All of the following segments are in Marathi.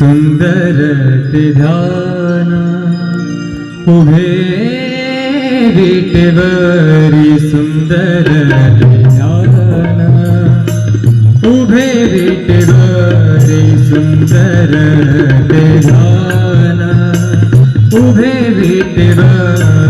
സുന്ദരത്തിധാന ഉഭേ വിട്ടവരി സുന്ദരത്തിധാന ഉഭേ വിട്ടവരി സുന്ദരത്തിധാന ഉഭേ വിട്ടവരി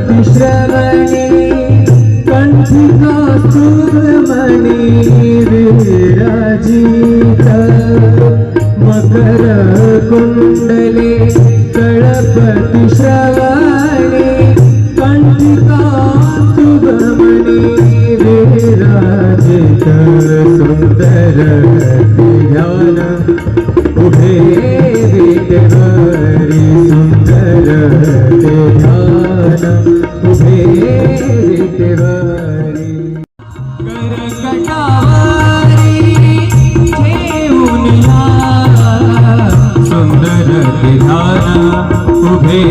तळपती श्रवणे कंठी विराजित। मकर कुंडले तळपती श्रवणे कंठी कौस्तुभमणी सुंदर सुन्दर ज्ञान उभे विकरी सुन्दर ध्यान उभे विकरी सुंदर ध्यान उभे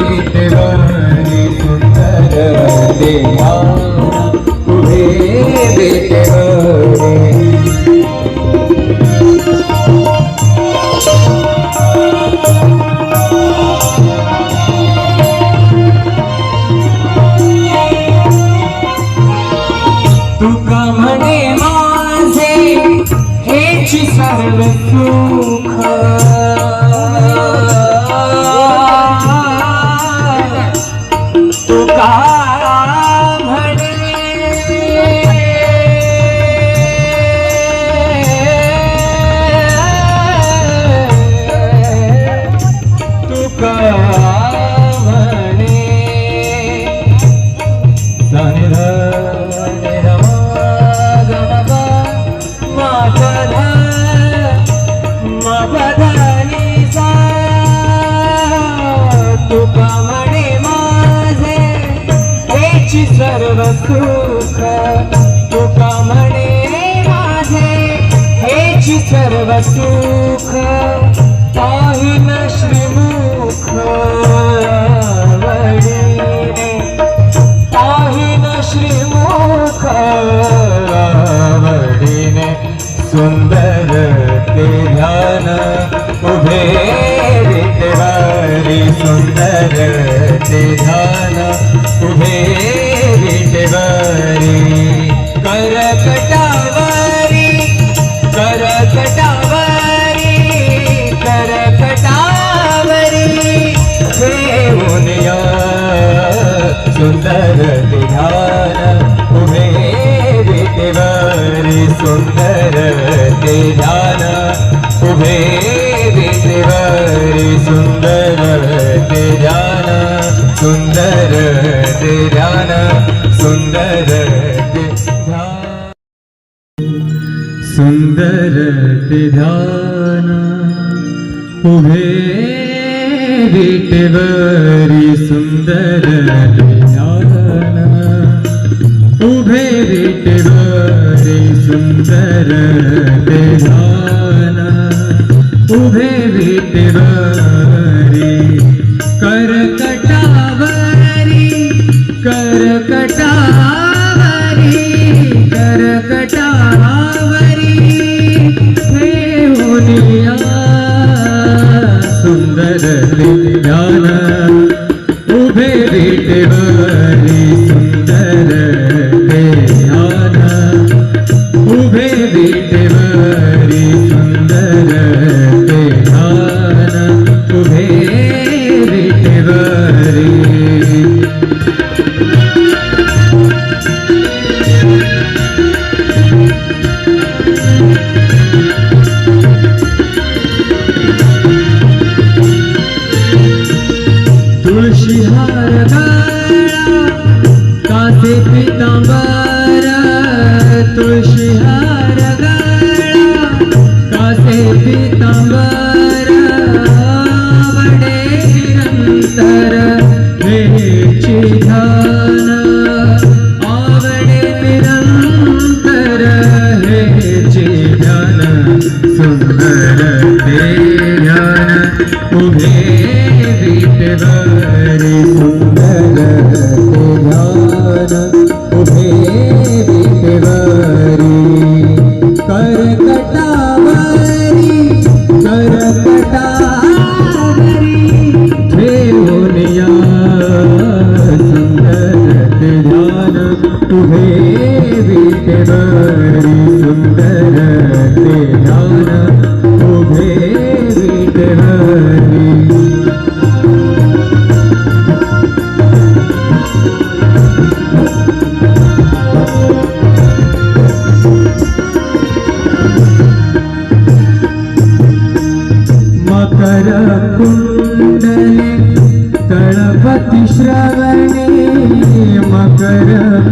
विटवारी सुंदर ध्यान तुका म्हणे माझे हेची सर्व सुख सुख तुका म्हणे माझे हेची सर्व सुख पाहिन श्रीमुख वडिने पाहिन श्रीमुख वडिने सुंदर ते ध्यान उभे विटेवारी सुंदर ते ध्यान सुंदर ते ध्यान उभे विटेवरी सुंदर ते ध्यान उभे विटेवरी सुंदर ते ध्यान सुंदर ते ध्यान सुंदर ते ध्यान सुंदर ते ध्यान उभे विटेवरी सुंदर ते उभे विटवारे सुंदर बेहाना उभे विटवारे कर कटावरी कर कटावरी कर कटावरी सुंदर बेहाना उभे विटवारे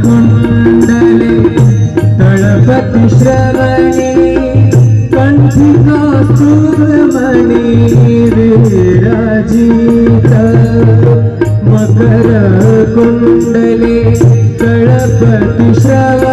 कुंडले तळपती श्रवणी कंठी कौस्तुभमणी विराजित. मकर कुंडले तळपती श्रवणी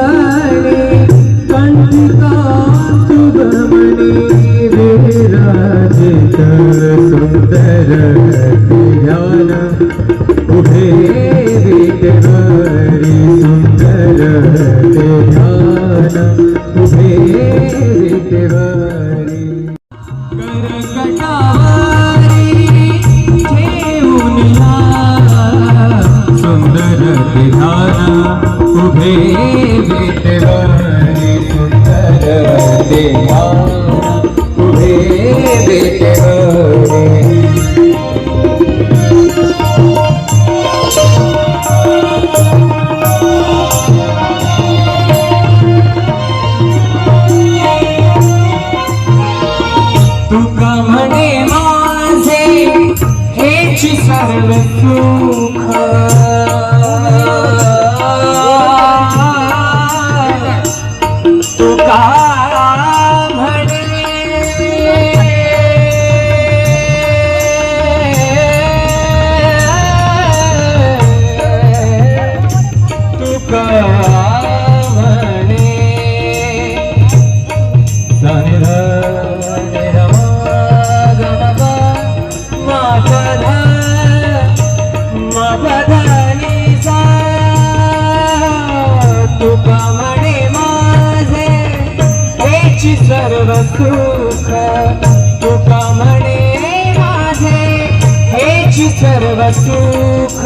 सर्व सुख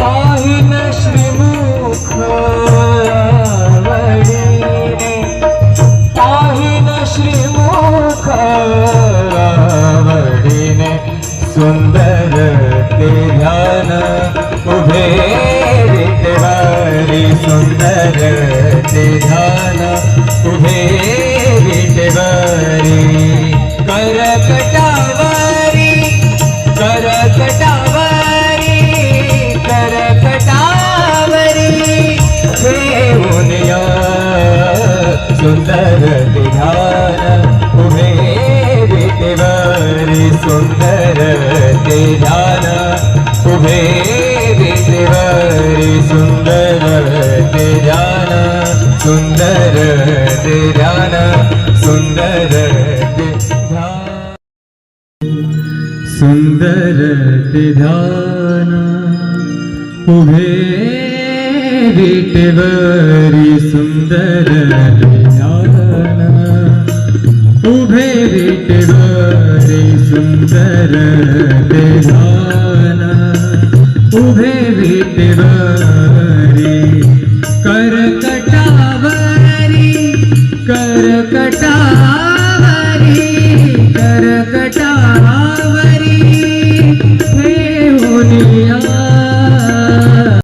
पाहिन श्रीमुख आवडीने पाहिन श्रीमुख आवडीने सुंदर ते ध्यान उभे रितवारी सुंदर ते सुन्दर ध्यान सुन्दर सुन्दर ध्यान उभे विटवरी सुन्दर ध्यान उभे विटवरी सुन्दर ध्यान उभे विटवरी